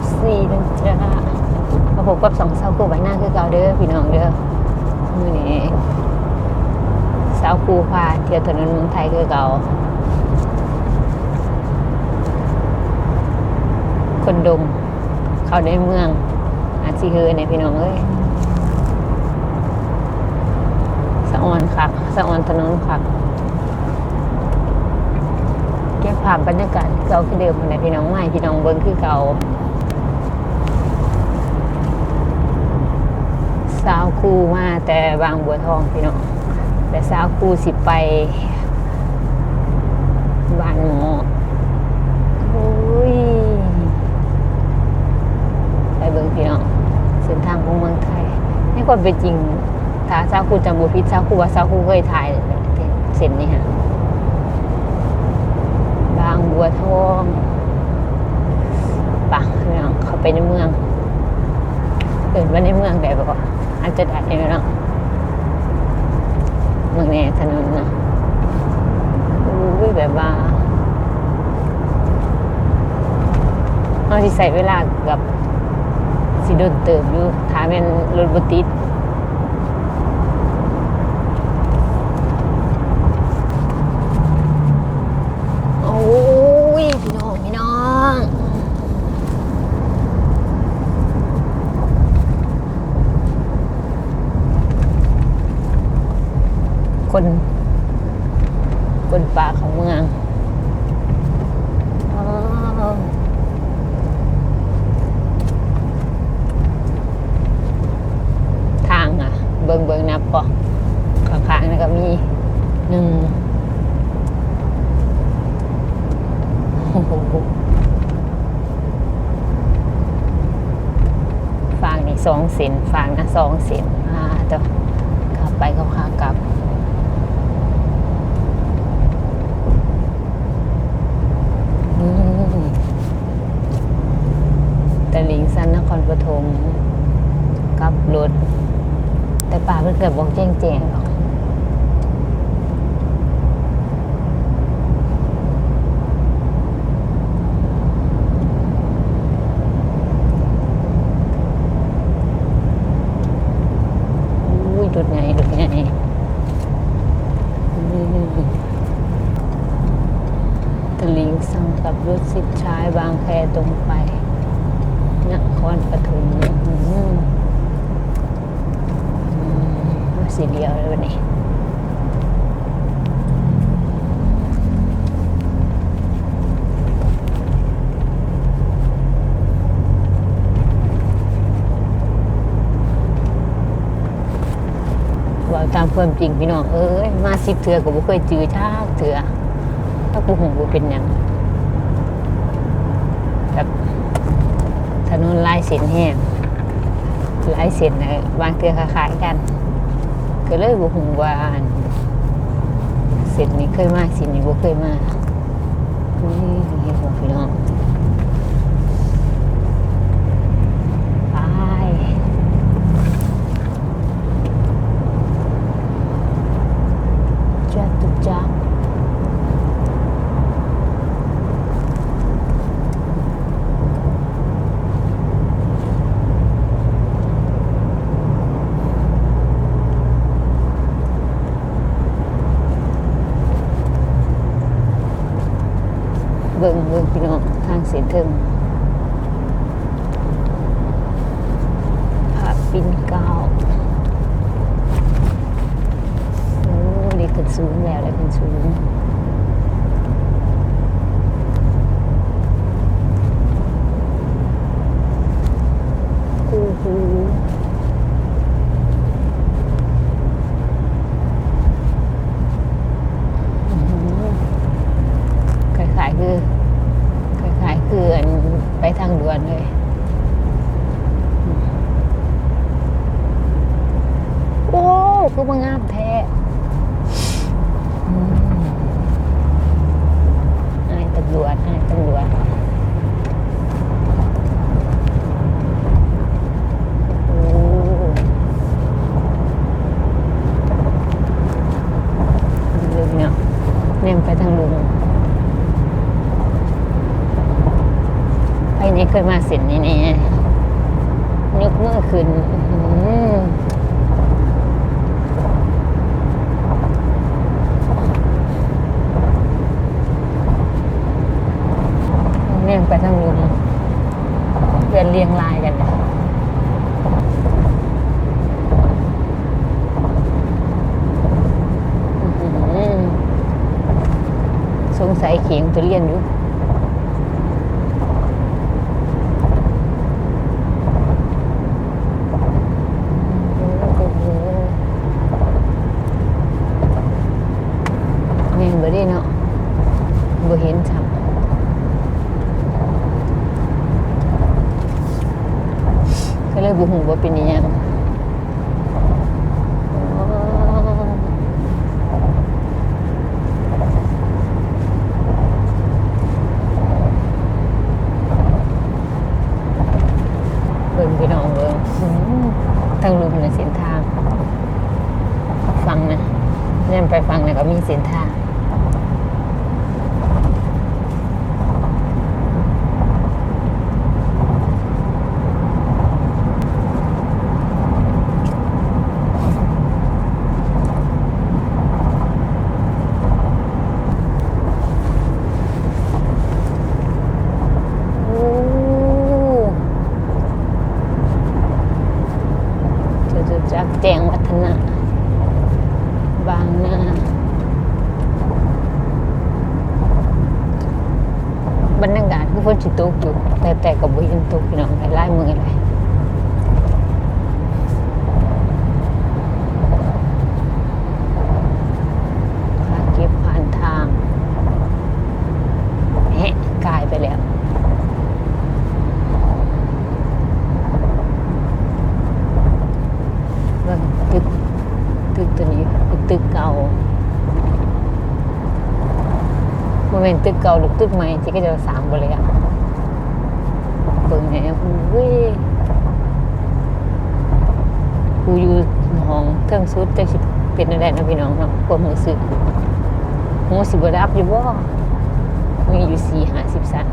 FC นะจ๊ะมาพบกับสองสาวคู่ใบหน้าคือเก่าเด้อพี่น้องเด้อมือนี้สาวคู่พาเที่ยวถนนเมืองไทยคือเก่าคนดงเข้าในเมือง อาชีเฮอเนี่ยพี่น้องเอ้ยสะออนคักสะออนถนนคักเก็บภาพบรรยากาศเก่าคือเดิมนพี่น้องใหม่พี่น้องเบิ้งคือเก่า สาวคู่มาแต่บางบัวทองพี่น้องแต่สาวคู่สิไปบ้านหมอโอ้ยไปเบิ้งพี่น้องเส้นทางของเมืองไทยในความเป็นจริงถ้าสาวคู่จำบุพิษสาวคู่ว่าสาวคู่เคยถ่ายเส้นนี้ฮะบางบัวทองปะพี่น้องเขาไปในเมืองเกิดว่าในเมืองแบบว่า อาจจะได้ไหมเนาะเมืองแน่ถนนนะอุ้ยแบบว่าเราที่ใส่เวลากับสิโดนเติบอยู่ถ้าเป็นรถบติด โอ้ยพี่น้องพี่น้องคนคนป่าของเมืองอ้าวทางอะ เบิงเบิงนับปะข้างๆนะก็มีหนึ่ง โอ้โหฟางนี่ สองสินฟางนะสองสินอ่าจะขับไปเขาขากลับตลิงสันนครปฐมกับรถแต่ป่าเพิ่งเกิดบอกแจ้งแจงหรอก อุ้ยจุดไงจุดไงตลิงสั่งกับรถสิบชายบางแคตรงไปน ครปฐมอืมอืมสีเดียวเลยวันนี้ว่าตามความจริงพี่น้องเอ้ยมาสิบเถื่อก็บ่เคยจือชาเถื่อถ้ากูหงบ่เป็นหยังแบบ ถนนลายเส้นแห้งลายเส้นน่ะบางเตือคล้ายกัน ก็เลยบ่หงวานเส้นนี้เคยมาเส้นนี้บ่เคยมากนี่เห็นบ่พี่น้องไป จตุจักรเบิ่ งเบิ่งพี่น้องทางเสียเทิงผาปินเก้าโอ้ดีขึ้นสูงแล้วเลยขึ้นสูงโอ้โหอื้อหือคล้ายๆคือคล้ายๆคืออันไปทางด่วนเลย โอ้ คือมางามแท้นายตำรวจนายตำรวจโอ้ลืมเนี่ยเนมไปทางลุงไปนี่เคยมาเส้นนี้นี่ยกมือขึ้น รียงลายกันเนี่ยอื้อหือสงสัยเขียงตัวเรียนอยู่ ก็เลยบ่ฮู้ว่าเป็นอีหยังอ๋อเบิ่งพี่น้องเบิ่งอื้อหือทางลุมน่ะเส้นทาง ฟังนะเนี่ยไปฟังเนี่ยก็มีเส้นทางโอ้ จะจะจักแจงวัฒนะ บางนาบรรยากาศคือฝนสิตกอยู่แต่แต่กับบุญตกพี่น้องไปไล่มือเลยพาเก็บผ่านทางแหะกลายไปแล้ว เบิ่งตึก ตึกตัวนี้เป็นตึกเก่าโม เมนตึกเก่าหรือตึกใหม่ที่ก็จะสามบริอะเปิดไงอุ้ยกูอยู่ห้องเทิงสุดแต่สิเป็นอะไรนะพี่น้องเนาะความรู้สึกหัวสิบรับอยู่บ่มีอยู่สี่ห้าสิบสัน